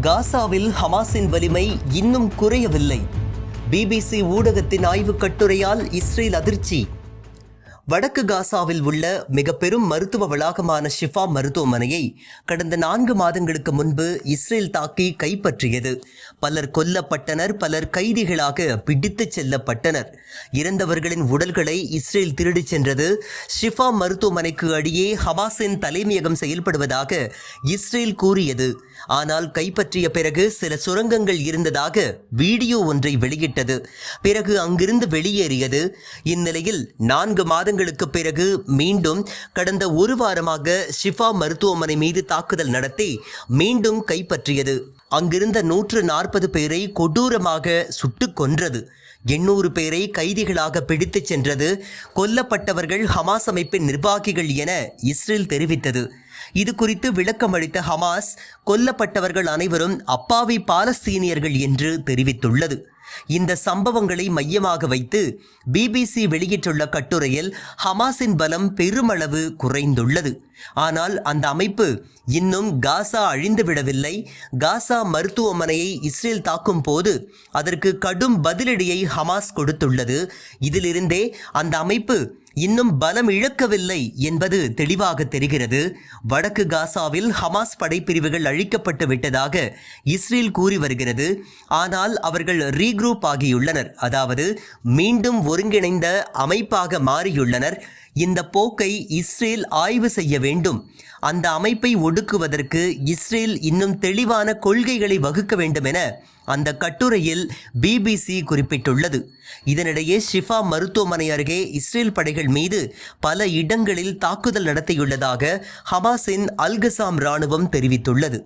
காசாவில் ஹமாஸின் வலிமை இன்னும் குறையவில்லை. பிபிசி ஊடகத்தின் ஆய்வுக் கட்டுரையால் இஸ்ரேல் அதிர்ச்சி. வடக்கு காசாவில் உள்ள மிக பெரும் மருத்துவ வளாகமான ஷிஃபா மருத்துவமனையை கடந்த நான்கு மாதங்களுக்கு முன்பு இஸ்ரேல் தாக்கி கைப்பற்றியது. பலர் கொல்லப்பட்டனர் பலர் கைதிகளாக பிடித்துச் செல்லப்பட்டனர். இறந்தவர்களின் உடல்களை இஸ்ரேல் திருடிச் சென்றது. ஷிஃபா மருத்துவமனைக்கு அடியே ஹமாஸின் தலைமையகம் செயல்படுவதாக இஸ்ரேல் கூறியது. ஆனால் கைப்பற்றிய பிறகு சில சுரங்கங்கள் இருந்ததாக வீடியோ ஒன்றை வெளியிட்டது. பிறகு அங்கிருந்து வெளியேறியது. இந்நிலையில் நான்கு மாதங்கள் மாதங்களுக்கு பிறகு மீண்டும் கடந்த ஒரு வாரமாக ஷிஃபா மருத்துவமனை மீது தாக்குதல் நடத்தி மீண்டும் கைப்பற்றியது. அங்கிருந்த நூற்று நாற்பது பேரை கொடூரமாக சுட்டுக் கொன்றது. எண்ணூறு பேரை கைதிகளாக பிடித்துச் சென்றது. கொல்லப்பட்டவர்கள் ஹமாஸ் அமைப்பின் நிர்வாகிகள் என இஸ்ரேல் தெரிவித்தது. இது குறித்து விளக்கம் அளித்த ஹமாஸ் கொல்லப்பட்டவர்கள் அனைவரும் அப்பாவி பாலஸ்தீனியர்கள் என்று தெரிவித்துள்ளது. இந்த சம்பவங்களை மையமாக வைத்து பிபிசி வெளியிட்டுள்ள கட்டுரையில் ஹமாஸின் பலம் பெருமளவு குறைந்துள்ளது. ஆனால் அந்த அமைப்பு இன்னும் காசா அழிந்துவிடவில்லை காசா மருத்துவமனையை இஸ்ரேல் தாக்கும் போது அதற்கு கடும் பதிலடியை ஹமாஸ் கொடுத்துள்ளது. இதிலிருந்தே அந்த அமைப்பு இன்னும் பலம் இழக்கவில்லை என்பது தெளிவாக தெரிகிறது. வடக்கு காசாவில் ஹமாஸ் படைப்பிரிவுகள் அழிக்கப்பட்டு விட்டதாக இஸ்ரேல் கூறி வருகிறது. ஆனால் அவர்கள் ரீக்ரூப் ஆகியுள்ளனர். அதாவது மீண்டும் ஒருங்கிணைந்த அமைப்பாக மாறியுள்ளனர். இந்த போக்கை இஸ்ரேல் ஆய்வு செய்ய வேண்டும். அந்த அமைப்பை ஒடுக்குவதற்கு இஸ்ரேல் இன்னும் தெளிவான கொள்கைகளை வகுக்க வேண்டும் என அந்த கட்டுரையில் பிபிசி குறிப்பிட்டுள்ளது. இதனிடையே ஷிஃபா மருத்துவமனை அருகே இஸ்ரேல் படைகள் மீது பல இடங்களில் தாக்குதல் நடத்தியுள்ளதாக ஹமாஸின் அல்கசாம் இராணுவம் தெரிவித்துள்ளது.